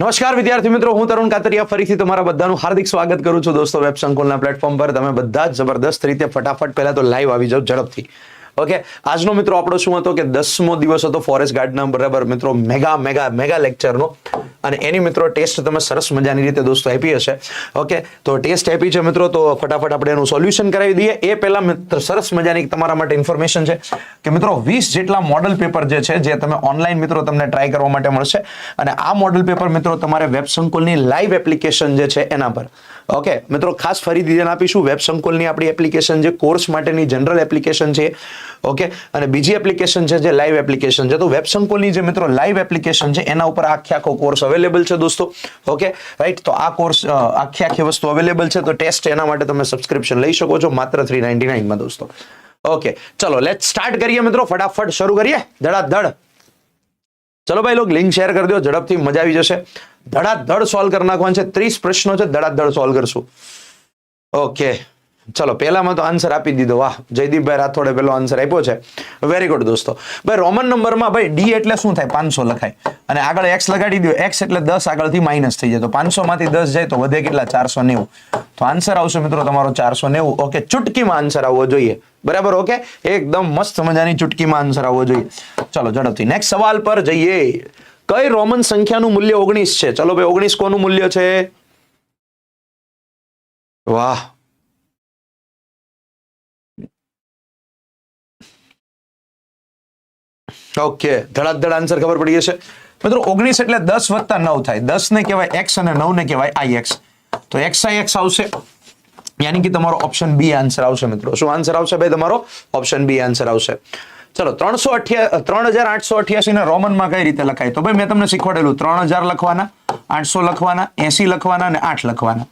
નમસ્કાર વિદ્યાર્થી મિત્રો, હું તરુણ કાતરિયા ફરીથી તમારા બધાનું હાર્દિક સ્વાગત કરું છું. દોસ્તો, વેબ સંકુલના પ્લેટફોર્મ પર તમે બધા જ જબરદસ્ત રીતે ફટાફટ પહેલા તો લાઈવ આવી જાઓ ઝડપથી. ઓકે આજનો મિત્રો આપણો શું હતો કે દસમો દિવસ હતો ફોરેસ્ટ ગાર્ડના બરાબર મિત્રો મેગા મેગા મેગા લેક્ચરનો અને એની મિત્રો ટેસ્ટ તમે સરસ મજાની રીતે દોસ્તો આપી હશે. ઓકે તો ટેસ્ટ આપી છે મિત્રો, તો ફટાફટ આપણે એનું સોલ્યુશન કરાવી દઈએ. એ પહેલાં મિત્ર સરસ મજાની તમારા માટે ઇન્ફોર્મેશન છે કે મિત્રો વીસ જેટલા મોડલ પેપર જે છે, જે તમે ઓનલાઈન મિત્રો તમને ટ્રાય કરવા માટે મળશે. અને આ મોડલ પેપર મિત્રો તમારે વેબ સંકુલની લાઈવ એપ્લિકેશન જે છે, એના પર. ઓકે મિત્રો, ખાસ ફરીથી ધ્યાન આપીશું વેબ સંકુલની આપણી એપ્લિકેશન જે કોર્સ માટેની જનરલ એપ્લિકેશન છે. ઓકે અને બીજી એપ્લિકેશન છે જે લાઈવ એપ્લિકેશન છે. તો વેબ સંકુલની જે મિત્રો લાઈવ એપ્લિકેશન છે, એના ઉપર આખે આખો કોર્સ અવેલેબલ છે દોસ્તો. ઓકે રાઈટ તો આ કોર્સ આખી આખી વસ્તુ અવેલેબલ છે. તો ટેસ્ટ એના માટે તમે સબસ્ક્રિપ્શન લઈ શકો છો, માત્ર થ્રી નાઇન્ટી નાઇનમાં દોસ્તો. ઓકે ચલો લેટ સ્ટાર્ટ કરીએ મિત્રો. ફટાફટ શરૂ કરીએ. ધડાધડ. ચલો ભાઈ, લોકો લિંક શેર કરી દો, ઝડપથી મજા આવી જશે. ધડાધડ સોલ્વ કરી નાખવાનું છે. ત્રીસ પ્રશ્નો છે, ધડાધડ સોલ્વ કરશું. ઓકે ચલો, પહેલામાં તો આન્સર આપી દીધો. વાહ, જયદીપભાઈ રાઠોડે પેલો આન્સર આપ્યો છે. વેરી ગુડ દોસ્તો. ભાઈ રોમન નંબરમાં ભાઈ ડી એટલે શું થાય? પાંચસો લખાય. અને આગળ એક્સ લગાડી દો. એક્સ એટલે દસ, આગળથી માઇનસ થઈ જાય. તો પાંચસો માંથી દસ જાય તો વધે કેટલા? ચારસો નેવું. તો આન્સર આવશે મિત્રો તમારો ચારસો નેવું. ઓકે ચુટકીમાં આન્સર આવવો જોઈએ. બરાબર? ઓકે એકદમ મસ્ત મજાની ચુટકીમાં આન્સર આવવો જોઈએ. ચલો, ઝડપથી. નેક્સ્ટ સવાલ પર જઈએ. કઈ રોમન સંખ્યાનું મૂલ્ય ઓગણીસ છે? ચલો ભાઈ, ઓગણીસ કોનું મૂલ્ય છે? વાહ. ઓકે ધડાધડ આન્સર ખબર પડી જશે. મિત્રો, ઓગણીસ એટલે દસ વત્તા નવ થાય. દસ ને કહેવાય એક્સ અને નવ ને કહેવાય આઈ એક્સ તો એક્સ આઈ એક્સ આવશે. યાની કે તમારો ઓપ્શન બી આન્સર આવશે મિત્રો. શું આન્સર આવશે ભાઈ તમારો? ઓપ્શન બી આન્સર આવશે. ચલો, ત્રણસો અઠ્યા ત્રણ હજાર આઠસો અઠ્યાસી ને રોમનમાં કઈ રીતે લખાય? તો ભાઈ મેં તમને શીખવાડેલું. ત્રણ હજાર લખવાના, આઠસો લખવાના, એસી લખવાના અને આઠ લખવાના.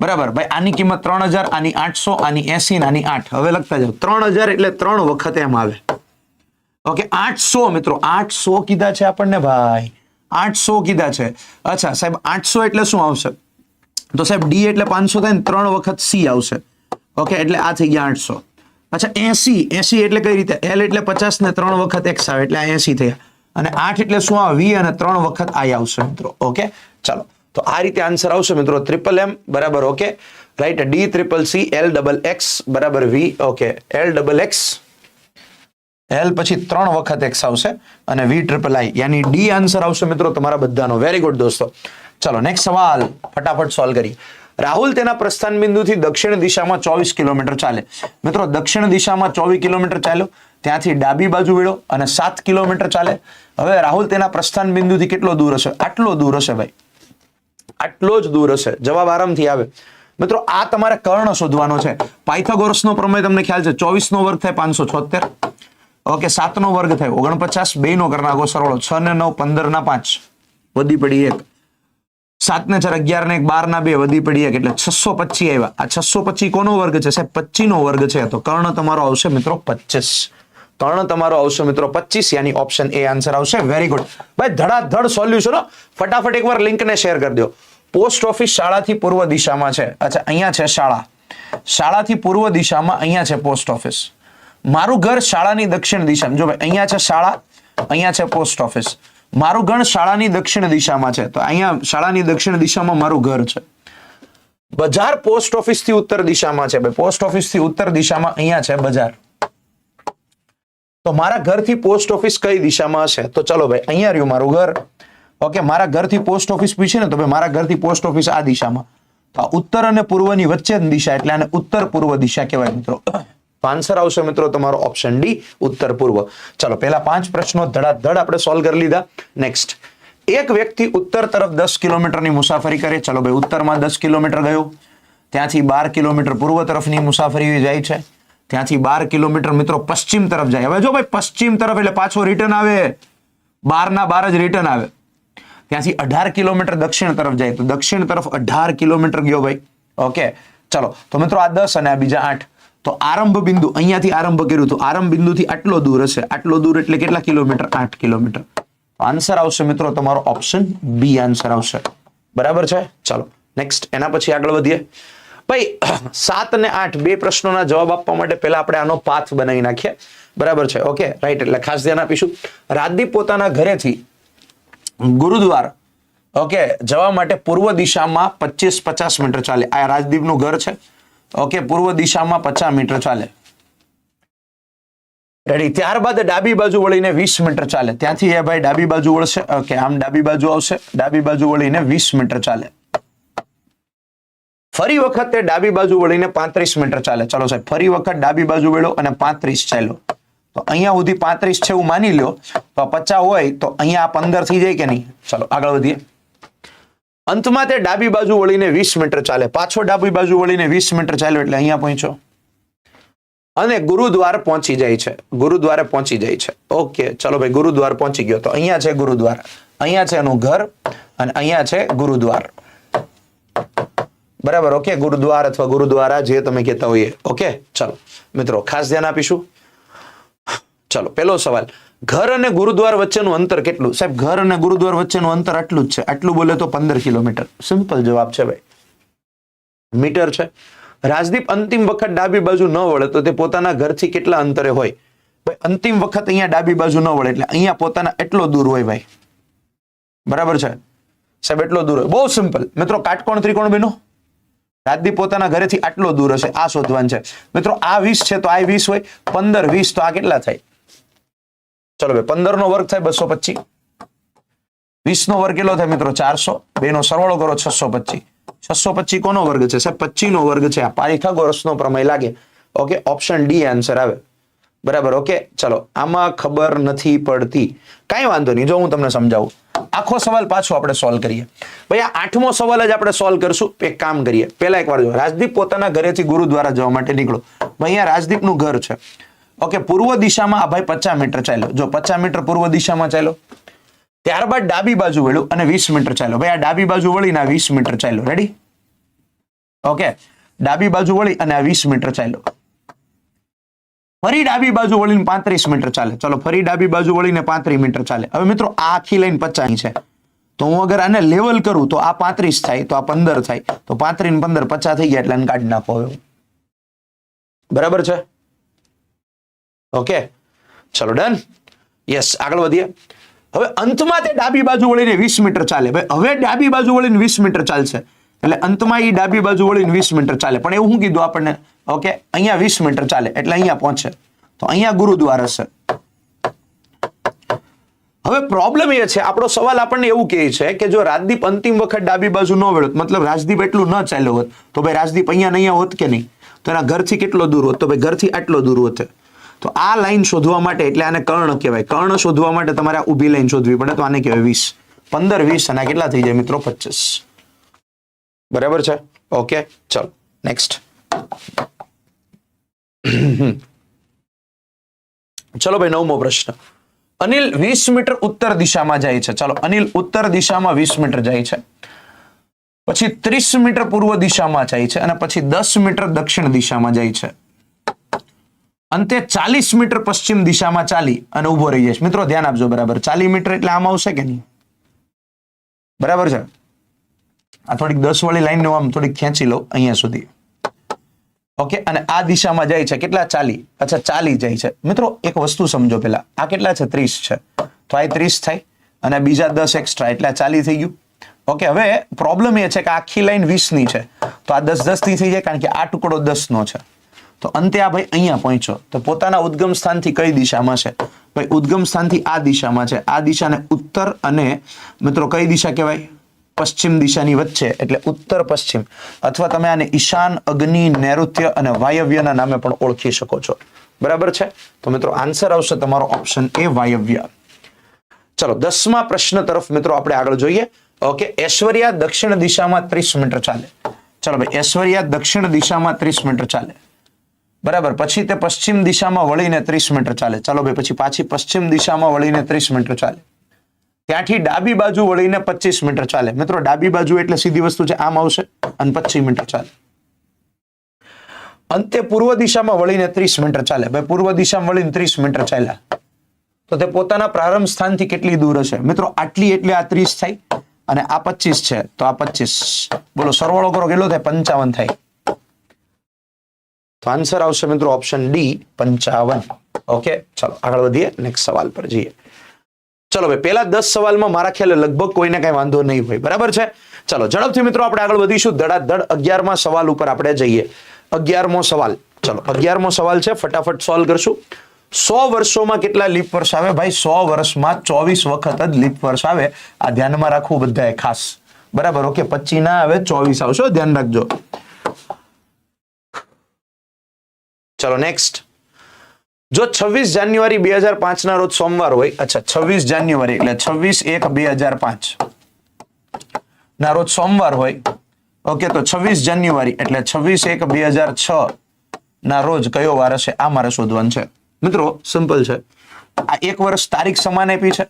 બરાબર? ભાઈ, આની કિંમત ત્રણ હજાર આની આઠસો, આની એસી આની આઠ. હવે લખતા જાઓ. ત્રણ હજાર એટલે ત્રણ વખત એમ આવે. ઓકે આઠસો મિત્રો, આઠસો કીધા છે આપણને ભાઈ. આઠસો કીધા છે. અચ્છા, સાહેબ, આઠસો એટલે શું આવશે? તો સાહેબ ડી એટલે પાંચસો થાય ને ત્રણ વખત સી આવશે. ઓકે એટલે આ થઈ ગયા આઠસો. અચ્છા, એસી એસી એટલે કઈ રીતે? એલ એટલે પચાસ ને ત્રણ વખત એક્સ આવે, એટલે આ એસી થયા અને આઠ એટલે શું આવે? વી અને ત્રણ વખત આઈ આવશે, મિત્રો. ઓકે ચાલો. તો આ રીતે આન્સર આવશે, મિત્રો. ટ્રિપલ એમ બરાબર okay right D triple C L double X બરાબર V okay L double X L પછી ત્રણ વખત એક્સ આવશે અને વી ટ્રિપલ આઈ યાની ડી આન્સર આવશે મિત્રો તમારા બધાનો. વેરી ગુડ દોસ્તો. ચલો નેક્સ્ટ સવાલ. ફટાફટ સોલ્વ કરીએ રાહુલ તેના પ્રસ્થાન બિંદુથી દક્ષિણ દિશામાં ચોવીસ કિલોમીટર ચાલે. મિત્રો, દક્ષિણ દિશામાં ચોવીસ કિલોમીટર ચાલ્યો. ત્યાંથી ડાબી બાજુ વળ્યો અને સાત કિલોમીટર ચાલે. હવે રાહુલ તેના પ્રસ્થાન બિંદુથી કેટલો દૂર હશે? આટલો દૂર હશે ભાઈ. આટલો જ દૂર હશે. જવાબ આરામથી આવે. મિત્રો, આ તમારે કર્ણ શોધવાનો છે. પાયથાગોરસનો પ્રમેય તમને ખ્યાલ છે. ચોવીસ નો વર્ગ થાય પાંચસો છોતેર. ઓકે, સાતનો વર્ગ થાય. ઓગણપચાસ બે નો કરી સરવાળો છ ને નવ, પંદર ના પાંચ. વધી પડી એક. સાત ને ચાર, અગિયાર ને એક, બાર ના બે, વધી પડી એક. એટલે છસો પચી આવ્યા. આ છસો પચી કોનો વર્ગ છે સાહેબ? પચી નો વર્ગ છે તો. કર્ણ તમારો આવશે મિત્રો પચીસ કર્ણ તમારો આવશે મિત્રો પચીસ યાની ઓપ્શન એ આન્સર આવશે. વેરી ગુડ ભાઈ, ધડાધડ સોલ્યુશન ફટાફટ એકવાર લિંકને શેર કરી દો. પોસ્ટ ઓફિસ શાળાથી પૂર્વ દિશામાં છે. અચ્છા, અહીંયા છે શાળા. શાળાથી પૂર્વ દિશામાં અહીંયા છે પોસ્ટ ઓફિસ મારું ઘર શાળાની દક્ષિણ દિશામાં. જો અહીંયા છે શાળા, અહીંયા છે પોસ્ટ ઓફિસ મારું ઘર શાળાની દક્ષિણ દિશામાં છે. તો અહીંયા શાળાની દક્ષિણ દિશામાં મારું ઘર છે. બજાર પોસ્ટ ઓફિસથી ઉત્તર દિશામાં છે. પોસ્ટ ઓફિસથી ઉત્તર દિશામાં અહીંયા છે બજાર. તો મારા ઘરથી પોસ્ટ ઓફિસ કઈ દિશામાં હશે? તો ચલો ભાઈ, અહીંયા રહ્યું મારું ઘર. ઓકે, મારા ઘરથી પોસ્ટ ઓફિસ પૂછે ને, તો ભાઈ, મારા ઘરથી પોસ્ટ ઓફિસ આ દિશામાં. તો ઉત્તર અને પૂર્વની વચ્ચેની દિશા, એટલે આને ઉત્તર પૂર્વ દિશા કહેવાય મિત્રો. આન્સર આવશે મિત્રો તમારો ઓપ્શન ડી ઉત્તર પૂર્વ. ચલો, પહેલા પાંચ પ્રશ્નો ધડાધડ આપણે સોલ્વ કરી લીધા. નેક્સ્ટ એક વ્યક્તિ ઉત્તર તરફ દસ કિલોમીટરની મુસાફરી કરે. ચલો ભાઈ, ઉત્તરમાં દસ કિલોમીટર ગયો. ત્યાંથી બાર કિલોમીટર પૂર્વ તરફની મુસાફરી જાય છે. ત્યાંથી બાર કિલોમીટર મિત્રો પશ્ચિમ તરફ જાય. હવે જો ભાઈ, પશ્ચિમ તરફ એટલે પાછો રિટર્ન આવે. બાર ના બાર જ રિટર્ન આવે. ત્યાંથી અઢાર કિલોમીટર દક્ષિણ તરફ જાય. તો દક્ષિણ તરફ અઢાર કિલોમીટર ગયો ભાઈ. ઓકે ચલો, તો મિત્રો આ દસ અને આ બીજા આઠ. તો આરંભ બિંદુ અહીંયાથી આરંભ કર્યું તો આરંભ બિંદુથી આટલો દૂર હશે. આટલો દૂર એટલે કેટલા કિલોમીટર? આઠ કિલોમીટર. આન્સર આવશે મિત્રો તમારો ઓપ્શન બી આન્સર આવશે. બરાબર છે? ચાલો નેક્સ્ટ એના પછી આગળ વધીએ. ભાઈ, સાત અને આઠ, બે પ્રશ્નોના જવાબ આપવા માટે પહેલા આપણે આનો પાથ બનાવી નાખીએ. બરાબર છે? ઓકે રાઈટ એટલે ખાસ ધ્યાન આપીશું. રાજદીપ પોતાના ઘરેથી ગુરુદ્વાર ઓકે જવા માટે પૂર્વ દિશામાં પચીસ પચાસ મીટર ચાલે. આ રાજદીપનું ઘર છે. ઓકે પૂર્વ દિશામાં પચાસ મીટર ચાલે. રેડી ત્યારબાદ ડાબી બાજુ વળીને વીસ મીટર ચાલે. ત્યાંથી એ ભાઈ, ડાબી બાજુ વળશે. ઓકે આમ ડાબી બાજુ આવશે. ડાબી બાજુ વળીને વીસ મીટર ચાલે. ફરી વખત તે ડાબી બાજુ વળીને પાંત્રીસ મીટર ચાલે. ચલો સાહેબ, ફરી વખત ડાબી બાજુ વળ્યો અને પાંત્રીસ ચાલ્યો. તો અહીંયા સુધી પાંત્રીસ છે એવું માની લ્યો. તો પચાસ હોય તો અહીંયા પંદર થઈ જાય કે નહીં? ચલો, આગળ વધીએ. અંતમાં તે ડાબી બાજુ વળીને વીસ મીટર ચાલે. પાછો ડાબી બાજુ વળીને વીસ મીટર ચાલ્યો એટલે અહીંયા પહોંચ્યો. અને ગુરુદ્વાર પહોંચી જાય છે. ગુરુદ્વારે પહોંચી જાય છે. ઓકે, ચલો ભાઈ, ગુરુદ્વાર પહોંચી ગયો તો. અહીંયા છે ગુરુદ્વાર. અહીંયા છે એનું ઘર અને અહીંયા છે ગુરુદ્વાર. બરાબર, ઓકે? ગુરુદ્વાર અથવા ગુરુદ્વારા જે તમે કહેતા હોઈએ. ઓકે? ચલો. મિત્રો, ખાસ ધ્યાન આપીશું. ચલો પેલો સવાલ. ઘર અને ગુરુદ્વાર વચ્ચેનું અંતર કેટલું? સાહેબ, ઘર અને ગુરુદ્વાર વચ્ચેનું અંતર આટલું જ છે. આટલું બોલે તો પંદર કિલોમીટર. સિમ્પલ જવાબ છે ભાઈ. મીટર છે. રાજદીપ અંતિમ વખત ડાબી બાજુ ન વળે તો તે પોતાના ઘરથી કેટલા અંતરે હોય? ભાઈ, અંતિમ વખત અહીંયા ડાબી બાજુ ન વળે એટલે અહીંયા પોતાના એટલો દૂર હોય ભાઈ. બરાબર છે? સાહેબ, એટલો દૂર હોય. બહુ સિમ્પલ મિત્રો, કાટકોણ ત્રિકોણ બનો રાજદીપ પોતાના ઘરેથી આટલો દૂર હશે. આ શોધવાનું છે. મિત્રો, આ વીસ છે તો આ વીસ હોય. પંદર, વીસ તો આ કેટલા થાય? ચલો ભાઈ પંદર નો વર્ગ થાય બસો પચીસ. વીસ નો વર્ગ કેટલો થાય મિત્રો? ચારસો. બે નો સરવાળો કરો, છસો પચીસ. છસો પચીસ કોનો વર્ગ છે? સાહેબ પચીસ નો વર્ગ છે આ. પાયથાગોરસનો પ્રમેય લાગે. ઓકે, ઓપ્શન ડી આન્સર આવે. બરાબર, ઓકે? ચલો, આમાં ખબર નથી પડતી. કાંઈ વાંધો નહીં, જો હું તમને સમજાવું. આખો સવાલ પાછો આપણે સોલ્વ કરીએ. ભાઈ, આ આઠમો સવાલ જ આપણે સોલ્વ કરશું. એક કામ કરીએ. પહેલા એકવાર જો, રાજદીપ પોતાના ઘરેથી ગુરુદ્વારા જવા માટે નીકળો. ભાઈ, અહીંયા રાજદીપનું ઘર છે. ઓકે પૂર્વ દિશામાં, આ ભાઈ પચાસ મીટર ચાલ્યો. જો પચાસ મીટર પૂર્વ દિશામાં ચાલ્યો, ત્યારબાદ ડાબી બાજુ વળ્યું અને વીસ મીટર ચાલ્યો. ભાઈ, આ ડાબી બાજુ વળીને આ વીસ મીટર ચાલ્યો. રેડી ઓકે ડાબી બાજુ વળી અને આ વીસ મીટર ચાલ્યો. ફરી ડાબી બાજુ વળીને પાંત્રીસ મીટર ચાલે. ચલો, ફરી ડાબી બાજુ વળીને પાંત્રીસ મીટર ચાલે. હવે મિત્રો, આ આખી લાઈન પચાસ છે. તો હું અગર આને લેવલ કરું, તો આ પાંત્રીસ થાય, તો આ પંદર થાય. તો પાંત્રીસ પંદર પચાસ થઈ ગયા એટલે કાઢી નાખો હવે બરાબર છે? ઓકે ચલો ડન યસ આગળ વધીએ. હવે અંતમાં તે ડાબી બાજુ વળીને વીસ મીટર ચાલે. ભાઈ હવે ડાબી બાજુ વળીને વીસ મીટર ચાલશે. એટલે અંતમાં એ ડાબી બાજુ વળીને વીસ મીટર ચાલે. પણ એવું કીધું આપણને? ઓકે અહીંયા વીસ મીટર ચાલે, એટલે અહીંયા પહોંચે. તો અહીંયા ગુરુદ્વાર હશે. હવે પ્રોબ્લેમ એ છે, આપણો સવાલ આપણને એવું કહે છે કે જો રાજદીપ અંતિમ વખત ડાબી બાજુ ન વળ્યો મતલબ રાજદીપ એટલું ન ચાલ્યો હોત. તો ભાઈ રાજદીપ અહીંયા અહીંયા હોત કે નહીં? તો એના ઘરથી કેટલો દૂર હોત? તો ભાઈ ઘરથી આટલો દૂર હોત. તો આ લાઈન શોધવા માટે એટલે આને કર્ણ કહેવાય. કર્ણ શોધવા માટે તમારે આ ઊભી લાઈન શોધવી પડે, તો આને કહેવાય વીસ. પંદર, વીસ, અને કેટલા થઈ જાય મિત્રો? પચીસ બરાબર છે? ઓકે, ચલો નેક્સ્ટ ચલો ભાઈ, નવમો પ્રશ્ન. અનિલ વીસ મીટર ઉત્તર દિશામાં જાય છે. ચાલો, અનિલ ઉત્તર દિશામાં વીસ મીટર જાય છે. પછી ત્રીસ મીટર પૂર્વ દિશામાં જાય છે અને પછી દસ મીટર દક્ષિણ દિશામાં જાય છે. અંતે ચાલીસ મીટર પશ્ચિમ દિશામાં ચાલી અને ઊભો રહી જઈશ. મિત્રો, ધ્યાન આપજો, બરાબર. ચાલી મીટર એટલે આમ આવશે કે નહીં? બરાબર છે? આ થોડીક દસ વાળી લાઈન આમ થોડીક ખેંચી લો અહીંયા સુધી. ઓકે, અને આ દિશામાં જાય છે કેટલા? ચાલી. અચ્છા, ચાલી જાય છે. મિત્રો, એક વસ્તુ સમજો પેલા. આ કેટલા છે? ત્રીસ છે. તો આ ત્રીસ થાય અને બીજા દસ એક્સ્ટ્રા એટલે આ ચાલી થઈ ગયું. ઓકે, હવે પ્રોબ્લેમ એ છે કે આખી લાઈન વીસની છે. તો આ દસ દસથી થઈ જાય કારણ કે આ ટુકડો દસ નો છે. તો અંતે આ ભાઈ અહીંયા પહોંચ્યો. તો પોતાના ઉદ્ગમ સ્થાનથી કઈ દિશામાં છે? ભાઈ, ઉદ્ગમ સ્થાનથી આ દિશામાં છે. આ દિશાને ઉત્તર અને મિત્રો કઈ દિશા કહેવાય? પશ્ચિમ દિશાની વચ્ચે, એટલે ઉત્તર પશ્ચિમ. અથવા તમે આને ઈશાન, અગ્નિ, નૈઋત્ય અને વાયવ્યના નામે પણ ઓળખી શકો છો. બરાબર છે? તો મિત્રો આન્સર આવશે તમારો ઓપ્શન એ વાયવ્ય. ચલો, દસમા પ્રશ્ન તરફ મિત્રો આપણે આગળ જોઈએ. ઓકે, ઐશ્વર્યા દક્ષિણ દિશામાં ત્રીસ મીટર ચાલે. ચલો ભાઈ, ઐશ્વર્યા દક્ષિણ દિશામાં ત્રીસ મીટર ચાલે. બરાબર. પછી તે પશ્ચિમ દિશામાં વળીને ત્રીસ મીટર ચાલે. ચાલો ભાઈ, પછી પાછી પશ્ચિમ દિશામાં વળીને ત્રીસ મીટર ચાલે. ત્યાંથી ડાબી બાજુ વળીને પચીસ મીટર ચાલે. મિત્રો, ડાબી બાજુ એટલે સીધી વસ્તુ છે, આમ આવશે અને પચીસ મીટર ચાલે. અંતે પૂર્વ દિશામાં વળીને ત્રીસ મીટર ચાલે. ભાઈ, પૂર્વ દિશામાં વળીને ત્રીસ મીટર ચાલ્યા. તો તે પોતાના પ્રારંભ સ્થાનથી કેટલી દૂર હશે? મિત્રો, આટલી એટલે આ ત્રીસ થાય અને આ પચીસ છે. તો આ પચીસ બોલો, સરવાળો કરો, કેટલો થાય? પંચાવન થાય. તો આન્સર આવશે મિત્રો ઓપ્શન ડી પંચાવન. ઓકે ચલો, આગળ વધીએ નેક્સ્ટ સવાલ પર જઈએ. ચલો ભાઈ પેલા દસ સવાલમાં મારા ખ્યાલે લગભગ કોઈને કઈ વાંધો નહીં હોય, બરાબર છે? ચલો, ઝડપથી મિત્રો આપણે આગળ વધીશું. ધડાધડ અગિયારમાં સવાલ ઉપર આપણે જઈએ. અગિયારમો સવાલ. ચલો, અગિયારમો સવાલ છે, ફટાફટ સોલ્વ કરશું. સો વર્ષોમાં કેટલા લીપ વર્ષ આવે? ભાઈ, સો વર્ષમાં ચોવીસ વખત જ લીપ વર્ષ આવે. આ ધ્યાનમાં રાખવું બધાએ ખાસ. બરાબર ઓકે પચી ના આવે, ચોવીસ આવશે. ધ્યાન રાખજો. ચલો નેક્સ્ટ જો છવ્વીસ જાન્યુઆરી બે હજાર પાંચ ના રોજ સોમવાર હોય, અચ્છા, છવ્વીસ જાન્યુઆરી એટલે છવ્વીસ એક બે હજાર પાંચ. ના, રોજ સોમવાર હોય, ઓકે, તો છવ્વીસ જાન્યુઆરી એટલે છવ્વીસ એક બે હજાર છ ના રોજ કયો વાર હશે? આ મારે શોધવાનું છે. મિત્રો સિમ્પલ છે. આ એક વર્ષ તારીખ સમાન આપી છે.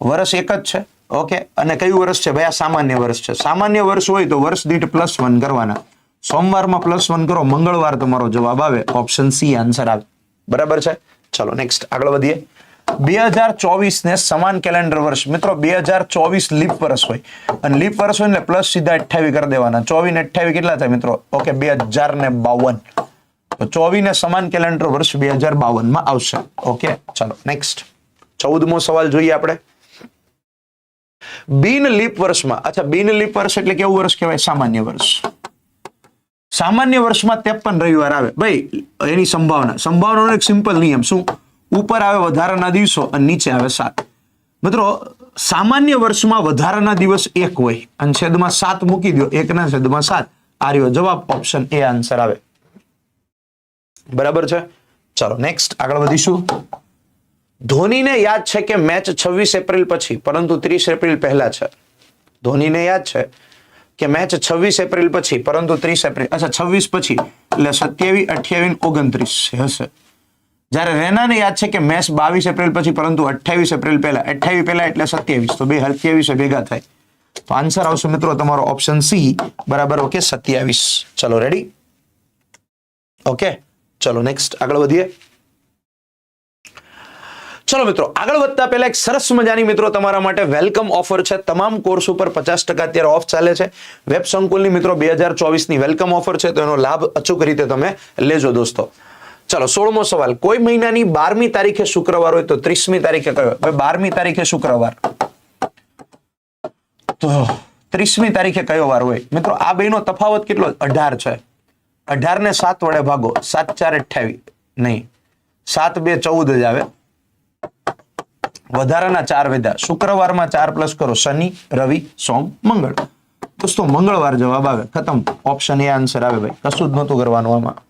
વર્ષ એક જ છે, ઓકે? અને કયું વર્ષ છે? ભાઈ, આ સામાન્ય વર્ષ છે. સામાન્ય વર્ષ હોય તો વર્ષ દીઠ પ્લસ વન કરવાના. સોમવારમાં પ્લસ વન કરો, મંગળવાર તમારો જવાબ આવે ઓપ્શન સી આન્સર આવે. બરાબર છે? ચલો નેક્સ્ટ આગળ વધીએ. બે હજાર ચોવીસ ને સમાન કેલેન્ડર વર્ષ. મિત્રો, બે હજાર ચોવીસ લીપ વર્ષ હોય. અને લીપ વર્ષ હોય એટલે પ્લસ સીધા અઠાવી કરી દેવાના. ચોવીસ ને અઠ્ઠાવી કેટલા થાય મિત્રો? ઓકે, બે હજાર ને બાવન. તો ચોવીસ ને સમાન કેલેન્ડર વર્ષ બે હજાર બાવનમાં આવશે. ઓકે, ચલો નેક્સ્ટ ચૌદમો સવાલ જોઈએ આપણે. બિન લીપ વર્ષમાં, અચ્છા, બિન લીપ વર્ષ એટલે કેવું વર્ષ કહેવાય? સામાન્ય વર્ષ. સામાન્ય વર્ષમાં ત્રેપન રવિવાર આવે. ભાઈ, એની સંભાવના. સંભાવનાનો એક સિમ્પલ નિયમ. શું? ઉપર આવે વધારાના દિવસો અને નીચે આવે સાત. મિત્રો, સામાન્ય વર્ષમાં વધારાના દિવસ એક હોય. અને છેદમાં સાત મૂકી દો એકના છેદમાં સાત. આ રહ્યો જવાબ ઓપ્શન એ આન્સર આવે. બરાબર છે? ચાલો નેક્સ્ટ આગળ વધીશું. ધોનીને યાદ છે કે મેચ છવ્વીસ એપ્રિલ પછી, પરંતુ ત્રીસ એપ્રિલ પહેલા છે. ધોનીને યાદ છે કે મેચ છવ્વીસ એપ્રિલ પછી, પરંતુ ત્રીસ એપ્રિલ, અચ્છા, છવ્વીસ પછી, એટલે સત્યાવીસ અઠ્યાવીસ ઓગણત્રીસ હશે. જ્યારે રેનાને યાદ છે કે મેચ બાવીસ એપ્રિલ પછી, પરંતુ અઠ્યાવીસ એપ્રિલ પહેલા, અઠ્યાવીસ પહેલા એટલે સત્યાવીસ, તો બે સત્યાવીસ ભેગા થાય. તો આન્સર આવશે મિત્રો તમારો ઓપ્શન સી બરાબર ઓકે સત્યાવીસ. ચલો રેડી ઓકે ચલો નેક્સ્ટ આગળ વધીએ. ચલો મિત્રો, આગળ વધતા પહેલા એક સરસ મજાની મિત્રો તમારા માટે વેલકમ ઓફર છે. તમામ કોર્સ ઉપર પચાસ ટકા અત્યારે ઓફ ચાલે છે. વેબ સંકુલની મિત્રો બે હજાર ચોવીસની વેલકમ ઓફર છે. તો એનો લાભ અચૂક રીતે તમે લેજો દોસ્તો. ચલો, સોળમો સવાલ. કોઈ મહિનાની બારમી તારીખે શુક્રવાર હોય તો ત્રીસમી તારીખે કયો? હવે બારમી તારીખે શુક્રવાર. તો ત્રીસમી તારીખે કયો વાર હોય? મિત્રો, આ બેનો તફાવત કેટલો? અઢાર છે. અઢાર ને સાત વડે ભાગો. સાત ચાર અઠ્યાવીસ નહીં. સાત બે ચૌદ જ આવે. વધારાના ચાર વેધા શુક્રવારમાં ચાર પ્લસ કરો શનિ, રવિ, સોમ, મંગળ. દોસ્તો, મંગળવાર જવાબ આવે. ખતમ. ઓપ્શન એ આન્સર આવે ભાઈ. કશું જ નહોતું કરવાનું આમાં.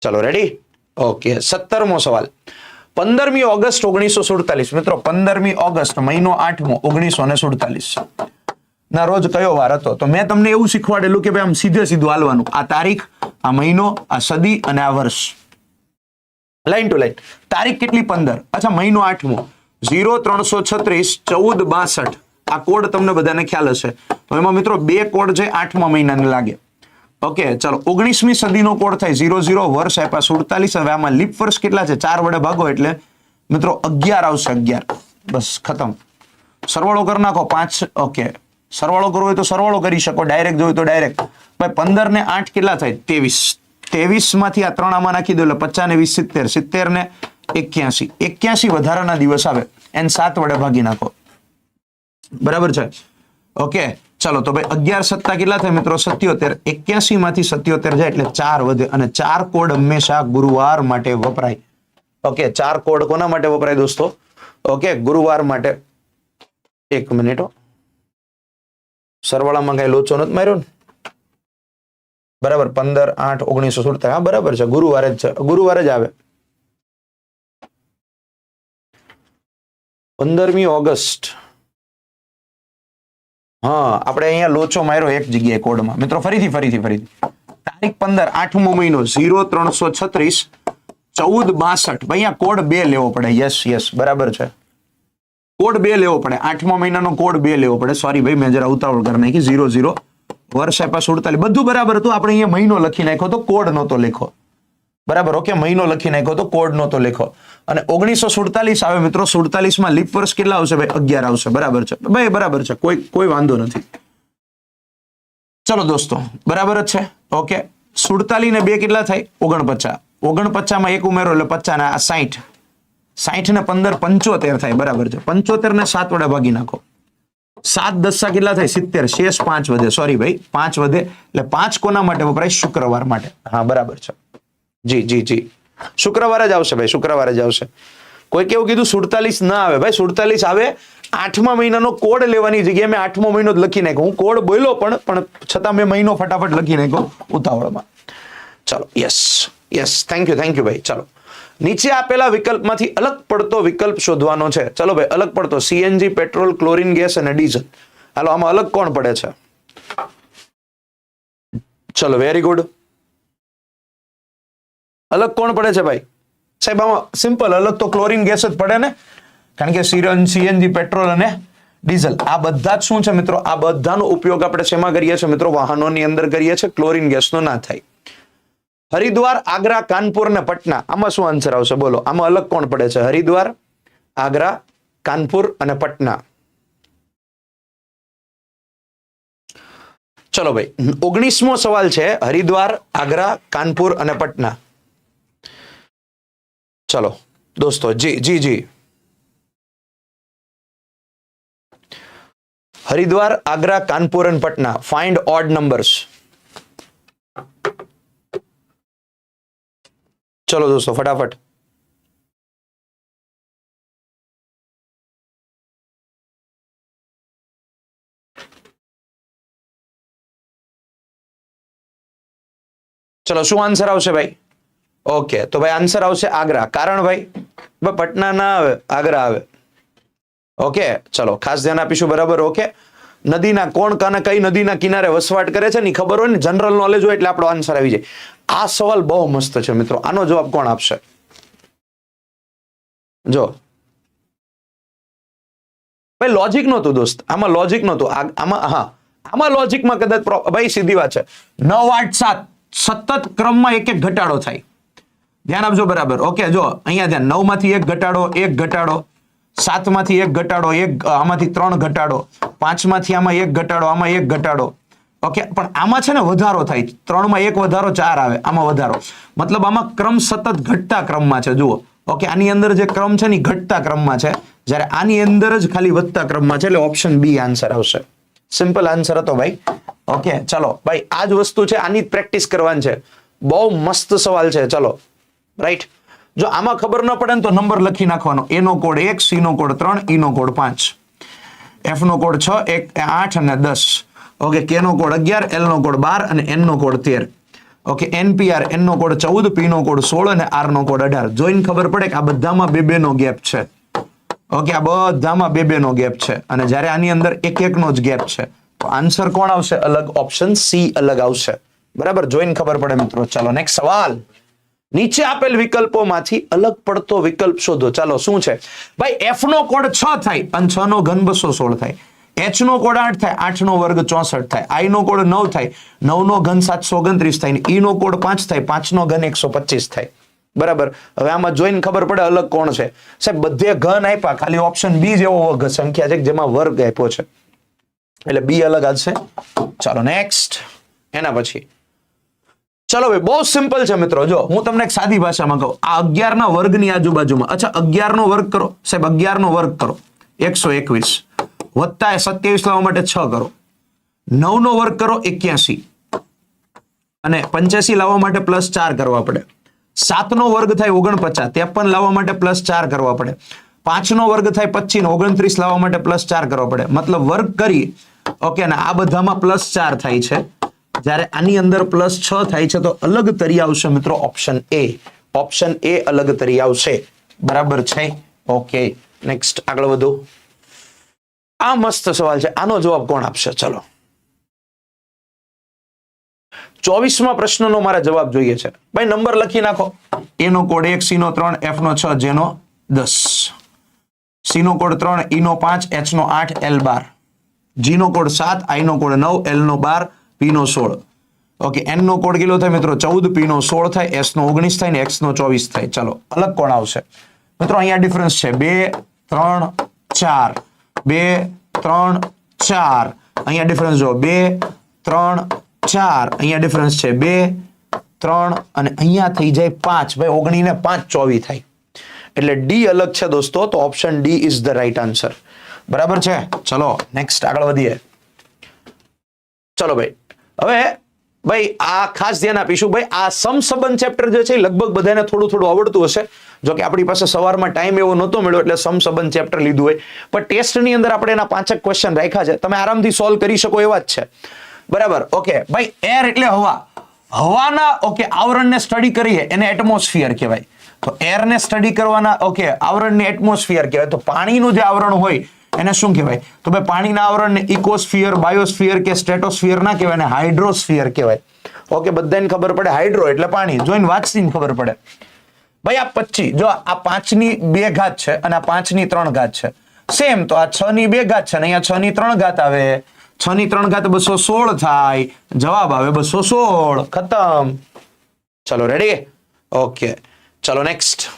ચલો રેડી ઓકે સત્તરમો સવાલ. પંદરમી ઓગસ્ટ ઓગણીસો સુડતાલીસ. મિત્રો, પંદરમી ઓગસ્ટ મહિનો આઠમો, ઓગણીસો ને સુડતાલીસ. ના, રોજ કયો વાર હતો? તો મેં તમને એવું શીખવાડેલું કે ભાઈ, આમ સીધે સીધું હાલવાનું. આ તારીખ, આ મહિનો, આ સદી અને આ વર્ષ. લાઈન ટુ લાઈન તારીખ કેટલી? પંદર. અચ્છા, મહિનો આઠમો. ઝીરો ત્રણસો છત્રીસ ચૌદ બાસઠ. આ કોડ તમને બધાને ખ્યાલ હશે. તો એમાં મિત્રો બે કોડ છે આઠમા મહિનાને લાગે. ઓકે, ચાલો, ઓગણીસમી સદીનો કોડ થાય. ઝીરો ઝીરો વર્ષ આપ્યા સુડતાલીસ, હવે આમાં લીપ વર્ષ કેટલા છે? ચાર વડે ભાગો એટલે મિત્રો અગિયાર આવશે અગિયાર. બસ, ખતમ. સરવાળો કરી નાખો. પાંચ, ઓકે. સરવાળો કરવો હોય તો સરવાળો કરી શકો. ડાયરેક્ટ જોયું તો ડાયરેક્ટ ભાઈ, પંદર ને આઠ કેટલા થાય? ત્રેવીસ. ત્રેવીસમાંથી આ ત્રણ આમાં નાખી દો એટલે પચાસ ને વીસ સિત્તેર. સિત્તેર ને એક્યાસી એક્યાસી વધારાના દિવસ આવે. એને સાત વડે ભાગી નાખો. બરાબર છે? ઓકે. ચાલો, તો ભાઈ અગિયાર સત્તા કેટલા થાય મિત્રો? સત્યોતેર. એક્યાસી માંથી સત્યોતેર જાય એટલે ચાર વધે અને ચાર કોડ હંમેશા ગુરુવાર માટે વપરાય. ઓકે, ચાર કોડ કોના માટે વપરાય દોસ્તો? ઓકે, ગુરુવાર માટે. એક મિનિટ. સરવાળામાં કઈ લોચો નથી માર્યો ને? બરાબર, પંદર આઠ ઓગણીસો સુડતાલીસ હા, બરાબર છે. ગુરુવારે જ છે. ગુરુવારે જ આવે. પંદરમી ઓગસ્ટ. હા, આપણે અહીંયા લોચો માર્યો એક જગ્યાએ કોડમાં. મિત્રો, ફરીથી ફરીથી ફરીથી. તારીખ પંદર, આઠમો મહિનો, ઝીરો ત્રણસો છત્રીસ, ચૌદ બાસઠ. અહીંયા કોડ બે લેવો પડે. યસ યસ બરાબર છે. કોડ બે લેવો પડે. આઠમો મહિનાનો કોડ બે લેવો પડે. સોરી ભાઈ, મેં જરા ઉતાવળ કરી નાખી. ઝીરો ઝીરો વર્ષ આપ્યા સુડતાલીસ. બધું બરાબર હતું. આપણે અહીંયા મહિનો લખી નાખ્યો તો કોડ નહોતો લખો. બરાબર, ઓકે, મહિનો લખી નાખ્યો તો કોડ નહોતો લખો. અને ઓગણીસો સુડતાલીસ આવે મિત્રો સુડતાલીસમાં લીપ વર્ષ કેટલા આવશે ભાઈ? અગિયાર આવશે, બરાબર છે. ભાઈ, બરાબર છે, કોઈ કોઈ વાંધો નથી. ચલો દોસ્તો, બરાબર જ છે? ઓકે, સુડતાલીસ ને બે કેટલા થાય? ઓગણપચાસ. ઓગણપચાસમાં એક ઉમેરો, એટલે પચાસ ને આ સાઠ સાઠ ને પંદર, પંચોતેર થાય, બરાબર છે. પંચોતેર ને સાત વડે ભાગી નાખો. સાત દસા કેટલા થાય? સિત્તેર. શેષ પાંચ વધે. સોરી ભાઈ, પાંચ વધે. એટલે પાંચ કોના માટે વપરાય? શુક્રવાર માટે. હા, બરાબર છે. જી જી જી. શુક્રવારે જ આવશે ભાઈ, શુક્રવારે જ આવશે. કોઈ કેવું કીધું, સુડતાલીસ ના આવે. ભાઈ, સુડતાલીસ આવે, આઠમા મહિનાનો કોડ લેવાની જગ્યાએ મેં આઠમો મહિનો જ લખી નાખ્યો. હું કોડ બોલ્યો પણ પણ છતાં મેં મહિનો ફટાફટ લખી નાખ્યો ઉતાવળમાં. ચાલો yes yes thank you thank you ભાઈ. ચાલો. નીચે આપેલા વિકલ્પમાંથી અલગ પડતો વિકલ્પ શોધવાનો છે. ચલો, ભાઈ, અલગ પડતો. સીએનજી પેટ્રોલ, ક્લોરિન, ગેસ અને ડીઝલ. હાલો, આમાં અલગ કોણ પડે છે? ચલો વેરી ગુડ અલગ કોણ પડે છે ભાઈ? સાહેબ, આમાં સિમ્પલ અલગ તો ક્લોરિન ગેસ જ પડે ને? કારણ કે સિરન સીએનજી પેટ્રોલ અને ડીઝલ આ બધા જ શું છે મિત્રો? આ બધાનો ઉપયોગ આપણે શેમાં કરીએ છીએ મિત્રો? વાહનોની અંદર કરીએ છીએ ક્લોરિન ગેસનો ના થાય. હરિદ્વાર, આગ્રા, કાનપુર ને પટના, આમાં શું આન્સર આવશે? બોલો, આમાં અલગ કોણ પડે છે? હરિદ્વાર, આગ્રા, કાનપુર અને પટના. ચલો ભાઈ, ઓગણીસમો સવાલ છે, હરિદ્વાર, આગ્રા, કાનપુર અને પટના. ચલો, દોસ્તો, જી જી જી. હરિદ્વાર, આગ્રા, કાનપુર અને પટના ફાઇન્ડ ઓડ નંબર્સ ચલો, દોસ્તો, ફટાફટ. ચલો, શું આન્સર આવશે ભાઈ? ઓકે તો ભાઈ આન્સર આવશે આગ્રા. કારણ ભાઈ? પટના ના આવે, આગ્રા આવે. ઓકે ચલો, ખાસ ધ્યાન આપીશું બરાબર ઓકે નદીના કોણ, કાને, કઈ નદીના કિનારે વસવાટ કરે છે? ને ખબર હોય ને જનરલ નોલેજ હોય એટલે આપણો આન્સર આવી જાય. આ સવાલ બહુ મસ્ત છે મિત્રો. આનો જવાબ કોણ આપશે? જો. ભાઈ લોજિક નહોતું દોસ્ત. આમાં લોજિક નહોતું. આમાં, હા. આમાં લોજિકમાં કદાચ ભાઈ સીધી વાત છે. નવ આઠ સાત. સતત ક્રમમાં એક એક ઘટાડો થાય. ધ્યાન આપજો બરાબર. ઓકે જો, અહીંયા ધ્યાન. નવમાંથી એક ઘટાડો એક ઘટાડો. સાતમાંથી એક ઘટાડો, એક આમાંથી ત્રણ ઘટાડો. પાંચમાંથી આમાં એક ઘટાડો, આમાં એક ઘટાડો. ઓકે પણ આમાં છે ને વધારો થાય. ત્રણમાં એક વધારો, ચાર આવે. આમાં વધારો. મતલબ આમાં ક્રમ સતત ઘટતા ક્રમમાં છે. જુઓ. ઓકે આની અંદર જે ક્રમ છે ને ઘટતા ક્રમમાં છે. જ્યારે આની અંદર જ ખાલી વધતા ક્રમમાં છે, એટલે ઓપ્શન બી આન્સર આવશે. સિમ્પલ આન્સર હતો ભાઈ. ઓકે ચલો. ભાઈ, આ જ વસ્તુ છે. આની પ્રેક્ટિસ કરવાની છે. બહુ મસ્ત સવાલ છે. ચલો. રાઈટ જો આમાં ખબર ન પડે ને તો નંબર લખી નાખવાનો એનો કોડ એક સી નો કોડ ત્રણ ઈ નો કોડ પાંચ એફ નો કોડ છ એક આઠ અને દસ ઓકે કે નો કોડ અગિયાર એલ નો કોડ બાર અને એન નો કોડ તેર ઓકે એનપીઆર એન નો કોડ ચૌદ પી નો કોડ સોળ અને આર નો કોડ અઢાર જોઈને ખબર પડે કે આ બધામાં બે બે નો ગેપ છે ઓકે આ બધામાં બે બે નો ગેપ છે અને જ્યારે આની અંદર એક એક નો જ ગેપ છે તો આન્સર કોણ આવશે અલગ ઓપ્શન સી અલગ આવશે બરાબર જોઈને ખબર પડે મિત્રો ચાલો નેક્સ્ટ સવાલ નીચે આપેલ વિકલ્પોમાંથી અલગ પડતો વિકલ્પ શોધો. ચાલો, શું છે? ભાઈ એફ નો કોડ છ થાય અને છ નો ઘન બસો સોળ થાય. એચ નો કોડ આઠ થાય, આઠ નો વર્ગ ચોસઠ થાય. આઈ નો કોડ નવ થાય, નવ નો ઘન સાતસો ઓગણત્રીસ થાય ઈ નો કોડ પાંચ થાય, પાંચ નો ઘન એકસો પચીસ થાય. બરાબર? હવે આમાં જોઈને ખબર પડે અલગ કોણ છે. સાહેબ, બધે ઘન આપ્યા, ખાલી ઓપ્શન બી જેવો સંખ્યા છે જેમાં વર્ગ આપ્યો છે. એટલે બી અલગ આવશે. ચાલો નેક્સ્ટ એના પછી. ચલો ભાઈ, બહુ સિમ્પલ છે મિત્રો. જો, હું તમને એક સાદી ભાષામાં કહું. આ અગિયાર ના વર્ગની આજુબાજુમાં, અચ્છા અગિયાર નો વર્ગ કરો. સાહેબ અગિયાર નો વર્ગ કરો. એકસો એકવીસ. વત્તા સત્યાવીસ લાવવા માટે છ કરો. નવ નો વર્ગ કરો, એક્યાસી. અને પંચ્યાસી લાવવા માટે પ્લસ ચાર કરવા પડે. સાત નો વર્ગ થાય ઓગણપચાસ, ત્રેપન લાવવા માટે પ્લસ ચાર કરવા પડે. પાંચ નો વર્ગ થાય પચીસ ઓગણત્રીસ લાવવા માટે પ્લસ ચાર કરવા પડે. મતલબ વર્ગ કરી ઓકે ને આ બધામાં પ્લસ ચાર થાય છે. જ્યારે આની અંદર પ્લસ છ થાય છે તો અલગ તરી આવશે મિત્રો ઓપ્શન એ ઓપ્શન એ અલગ તરી આવશે. બરાબર છે? ઓકે નેક્સ્ટ આગળ વધો. આ મસ્ત સવાલ છે. આનો જવાબ કોણ આપશે? ચલો. ચોવીસમાં પ્રશ્નનો મારા જવાબ જોઈએ છે. ભાઈ નંબર લખી નાખો. એનો કોડ એક સી નો ત્રણ એફ નો છ જેનો દસ. સી નો કોડ ત્રણ ઈ નો પાંચ એચ નો આઠ એલ બાર. જી નો કોડ સાત આઈ નો કોડ નવ એલ નો બાર પી નો સોળ. ઓકે એન નો કોડ કેટલો થાય મિત્રો? ચૌદ, પીનો સોળ થાય એસ નો ઓગણીસ થાય ને એક્સ નો ચોવીસ થાય. ચલો, અલગ કોણ આવશે? મિત્રો, અહીંયા ડિફરન્સ છે. બે, ત્રણ, ચાર. બે, ત્રણ, ચાર. અહીંયા ડિફરન્સ જો બે, ત્રણ, ચાર. અહીંયા ડિફરન્સ છે. બે, ત્રણ અને અહીંયા થઈ જાય પાંચ. ભાઈ ઓગણી ને પાંચ ચોવીસ થાય. એટલે ડી અલગ છે દોસ્તો, તો option D is the right answer બરાબર છે? ચલો નેક્સ્ટ આગળ વધીએ. ચલો ભાઈ હવે, ભાઈ, આ ખાસ ધ્યાન આપીશું. ભાઈ, આ સમસંબંધ ચેપ્ટર જે છે, એ લગભગ બધાને થોડું થોડું આવડતું હશે. જો કે આપણી પાસે સવારમાં ટાઈમ એવો નહોતો મળ્યો, એટલે સમસંબંધ ચેપ્ટર લીધું હોય. પણ ટેસ્ટની અંદર આપણે એના પાંચક ક્વેશ્ચન રાખ્યા છે. તમે આરામથી સોલ્વ કરી શકો એવા જ છે. બરાબર? ઓકે. ભાઈ એર એટલે હવા. હવાના, ઓકે, આવરણને સ્ટડી કરીએ. એને એટમોસ્ફિયર કહેવાય. તો એરને સ્ટડી કરવાના, ઓકે, આવરણને એટમોસ્ફિયર કહેવાય. તો પાણીનું જે આવરણ હોય એને શું કહેવાય? તો ભાઈ પાણીના આવરણને ઇકોસ્ફિયર બાયોસ્ફિયર કે સ્ટેટોસ્ફિયર ના કહેવાય ને હાઇડ્રોસ્ફિયર કહેવાય. ઓકે બધાને ખબર પડે હાઇડ્રો એટલે પાણી. જોઈને વાંચીને ખબર પડે. ભાઈ, આ પચી, જો આ પાંચની બે ઘાત છે અને આ પાંચની ત્રણ ઘાત છે. સેમ તો આ છ ની બે ઘાત છે અહીંયા છ ની ત્રણ ઘાત આવે. છ ની ત્રણ ઘાત બસો સોળ થાય. જવાબ આવે બસો સોળ. ખતમ. ચલો રેડી ઓકે ચલો નેક્સ્ટ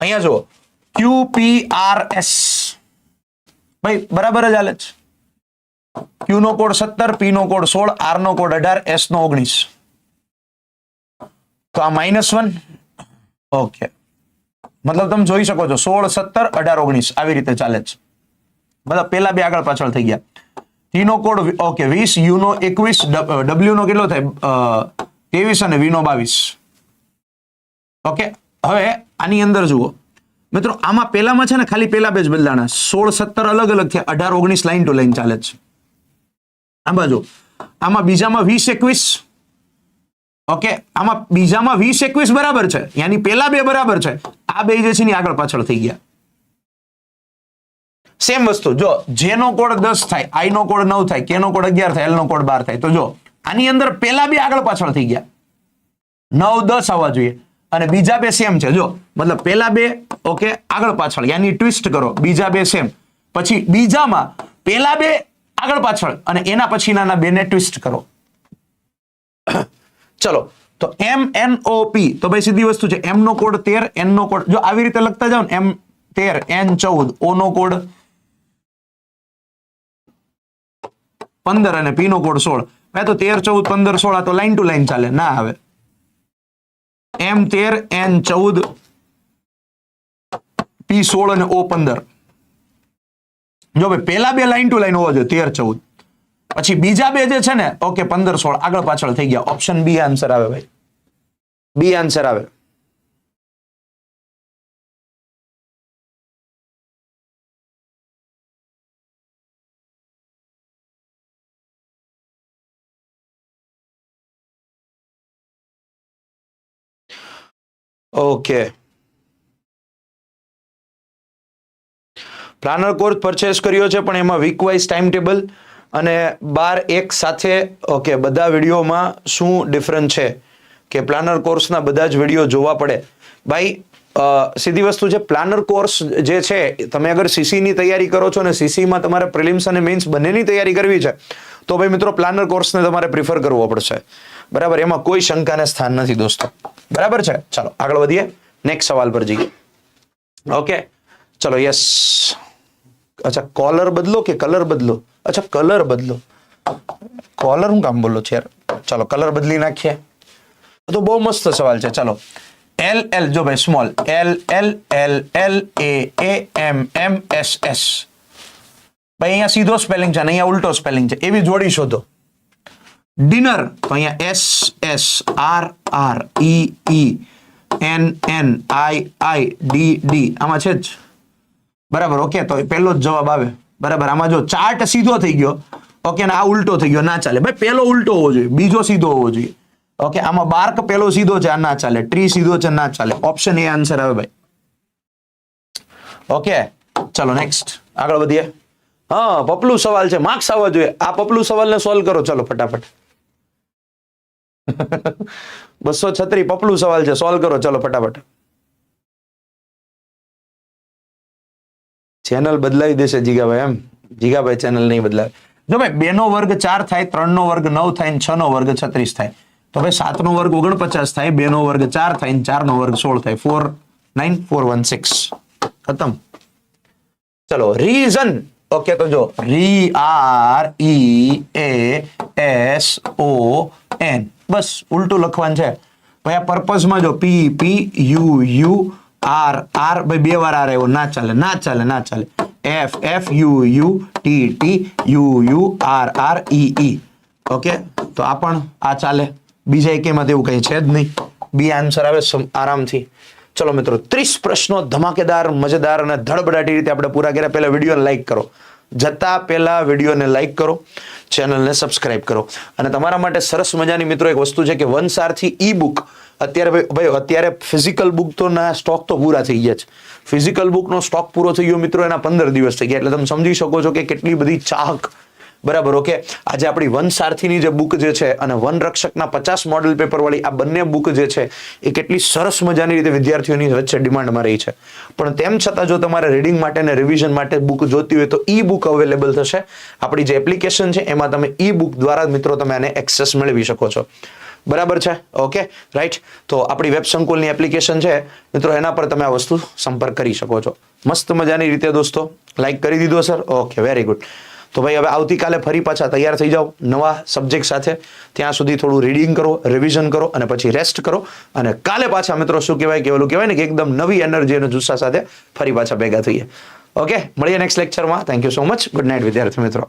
અહીંયા જુઓ. ક્યુ પી આર એસ ભાઈ બરાબર જ હાલે છે ક્યુ નો કોડ સત્તર પી નો કોડ સોળ આર નો કોડ અઢાર એસ નો ઓગણીસ તો આ માઇનસ વન ઓકે મતલબ તમે જોઈ શકો છો, સોળ, સત્તર, અઢાર, ઓગણીસ. આવી રીતે ચાલે છે. મતલબ પેલા બે આગળ પાછળ થઈ ગયા. ટી નો કોડ ઓકે વીસ યુ નો એકવીસ ડબલ્યુ નો કેટલો થાય? ત્રેવીસ અને વી નો બાવીસ. ઓકે હવે આની અંદર જુઓ. મિત્રો, આમાં પેલામાં છે ને ખાલી પેલા બે જ બદલાણા. સોળ, સત્તર અલગ અલગ થયા. અઢાર, ઓગણીસ લાઈન ટુ લાઈન ચાલે છે. આ બાજુ. આમાં બીજામાં વીસ, એકવીસ. ઓકે, આમાં બીજામાં વીસ, એકવીસ બરાબર છે. યાની પેલા બે બરાબર છે. આ બે જે છે ને આગળ પાછળ થઈ ગયા. સેમ વસ્તુ. જો જે નો કોડ દસ થાય આઈ નો કોડ નવ થાય કે નો કોડ અગિયાર થાય એલ નો કોડ બાર થાય. તો જો, આની અંદર પેલા બે આગળ પાછળ થઈ ગયા. નવ, દસ આવવા જોઈએ. અને બીજા બે સેમ છે. જો, મતલબ પેલા બે ઓકે આગળ પાછળ, યાની ટ્વિસ્ટ કરો, બીજા બે સેમ પછી બીજામાં પેલા બે, આગળ પાછળ, અને એના પછીના બેને ટ્વિસ્ટ કરો. ચલો, તો એમ એન ઓ પી તો ભાઈ સીધી વસ્તુ છે. એમ નો કોડ તેર એન નો કોડ જો આવી રીતે લખતા જાઓ ને એમ તેર એન ચૌદ ઓ નો કોડ પંદર અને પી નો કોડ સોળ. મેં તો તેર, ચૌદ, પંદર, સોળ, આ તો લાઈન ટુ લાઈન ચાલે, ના આવે. એમ તેર, એન ચૌદ, પી સોળ અને ઓ પંદર. જો ભાઈ પેલા બે લાઈન ટુ લાઈન હોવા જોઈએ, તેર, ચૌદ. પછી બીજા બે જે છે ને, ઓકે, પંદર, સોળ. આગળ પાછળ થઈ ગયા. ઓપ્શન બી આન્સર આવે ભાઈ. બી આન્સર આવે. ઓકે પ્લાનર કોર્સ પરચેસ કર્યો છે, પણ એમાં વીક વાઇઝ ટાઈમ ટેબલ અને બાર એક સાથે ઓકે બધા વિડીયોમાં શું ડિફરન્સ છે? કે પ્લાનર કોર્સના બધા જ વીડિયો જોવા પડે. ભાઈ સીધી વસ્તુ છે પ્લાનર કોર્સ જે છે, તમે અગર સીસીની તૈયારી કરો છો અને સીસીમાં તમારે પ્રિલિમ્સ અને મેન્સ બંનેની તૈયારી કરવી છે, તો ભાઈ મિત્રો પ્લાનર કોર્સને તમારે પ્રિફર કરવો પડશે. બરાબર? એમાં કોઈ શંકાને સ્થાન નથી દોસ્તો. બરાબર છે? ચાલો, આગળ વધીએ. નેક્સ્ટ સવાલ પર જઈએ. ઓકે ચલો યસ અચ્છા કોલર બદલો કે કલર બદલો? અચ્છા કલર બદલો. કોલર હું કામ બોલો છે યાર? ચાલો કલર બદલી નાખીએ. તો બહુ મસ્ત સવાલ છે. ચાલો. એલ એલ જો ભાઈ small L L L L A A M M S S ભાઈ, અહીંયા સીધો સ્પેલિંગ છે અને અહીંયા ઉલટો સ્પેલિંગ છે. એવી જોડી શોધો. ડિનર તો અહીંયા S S R R E E N N I I D D આમાં છે જ. બરાબર ઓકે તો પહેલો જ જવાબ આવે. બરાબર, આમાં જો ચાર્ટ સીધો થઈ ગયો. ઓકે ને આ ઉલટો થઈ ગયો, ના ચાલે. ભાઈ, પહેલો ઉલટો હોવો જોઈએ, બીજો સીધો હોવો જોઈએ. ઓકે આમાં બાર્ક પહેલો સીધો છે, આ ના ચાલે. ટ્રી સીધો છે, ના ચાલે. ઓપ્શન એ આન્સર આવે ભાઈ. ઓકે ચલો નેક્સ્ટ આગળ વધીએ. હા, પપલું સવાલ છે માર્ક્સ આવવા જોઈએ. આ પપલું સવાલને સોલ્વ કરો. ચલો, ફટાફટ. બસો છત્રી, પપલું સવાલ છે. સોલ્વ કરો, ચલો ફટાફટ. ચેનલ બદલાવી દેશે જીગાભાઈ એમ. જીગાભાઈ ચેનલ નહીં બદલાવે. જો ભાઈ બે નો વર્ગ ચાર થાય ત્રણ નો વર્ગ નવ થાય, ને છ નો વર્ગ છત્રીસ થાય. તો ભાઈ સાત નો વર્ગ ઓગણપચાસ થાય બે નો વર્ગ ચાર થાય, ને ચાર નો વર્ગ સોળ થાય. Four nine four one six ખતમ. ચલો રીઝન ઓકે, તો જો. Re R E A S O N બસ, ઉલટું લખવાનું છે. ભાઈ, આ પર્પઝમાં જો P P U U R R ભાઈ, બે વાર આર આવ્યો. ના ચાલે ના ચાલે ના ચાલે. F F U U T T U U R R E E okay તો આ પણ આ ચાલે. બીજા એકેમાં એવું કંઈ છે જ નહીં. બી આન્સર આવે આરામથી. ચલો મિત્રો, ત્રીસ પ્રશ્નો ધમાકેદાર, મજેદાર અને ધડબડાટી રીતે આપણે પૂરા કર્યા. પહેલા વિડીયોને લાઈક કરો. જતા પહેલા વિડીયોને લાઈક કરો. ચેનલને સબસ્ક્રાઇબ કરો. અને તમારા માટે સરસ મજાની મિત્રો એક વસ્તુ છે કે વન સારથી ઈ બુક અત્યારે ભાઈ અત્યારે ફિઝિકલ બુક તો ના સ્ટોક તો પૂરા થઈ ગયા છે. ફિઝિકલ બુકનો સ્ટોક પૂરો થઈ ગયો મિત્રો એના પંદર દિવસ થઈ ગયા. એટલે તમે સમજી શકો છો કે કેટલી બધી ચાહક બરાબર ઓકે આજે આપણી વન સારથીની જે બુક જે છે અને વન રક્ષકના પચાસ મોડેલ પેપર વાળી આ બંને બુક જે છે, એ કેટલી સરસ મજાની રીતે વિદ્યાર્થીઓની વચ્ચે ડિમાન્ડમાં રહી છે. પણ તેમ છતાં જો તમારે રીડિંગ માટે અને રિવિઝન માટે બુક જોતી હોય તો ઈ બુક અવેલેબલ થશે. આપણી જે એપ્લિકેશન છે, એમાં તમે ઈ બુક દ્વારા મિત્રો તમે આને એક્સેસ મેળવી શકો છો. બરાબર છે? ઓકે રાઈટ તો આપણી વેબ સંકુલની એપ્લિકેશન છે. મિત્રો, એના પર તમે આ વસ્તુ સંપર્ક કરી શકો છો. મસ્ત મજાની રીતે દોસ્તો લાઈક કરી દીધો સર ઓકે વેરી ગુડ તો ભાઈ હવે આવતીકાલે ફરી પાછા તૈયાર થઈ જાઓ નવા સબ્જેક્ટ સાથે. ત્યાં સુધી થોડું રીડિંગ કરો રિવિઝન કરો અને પછી રેસ્ટ કરો. અને કાલે પાછા મિત્રો શું કહેવાય કે ઓલું કહેવાય ને કે એકદમ નવી એનર્જી અને જુસ્સા સાથે ફરી પાછા ભેગા થઈએ. ઓકે મળીએ નેક્સ્ટ લેક્ચરમાં thank you so much good night વિદ્યાર્થી મિત્રો.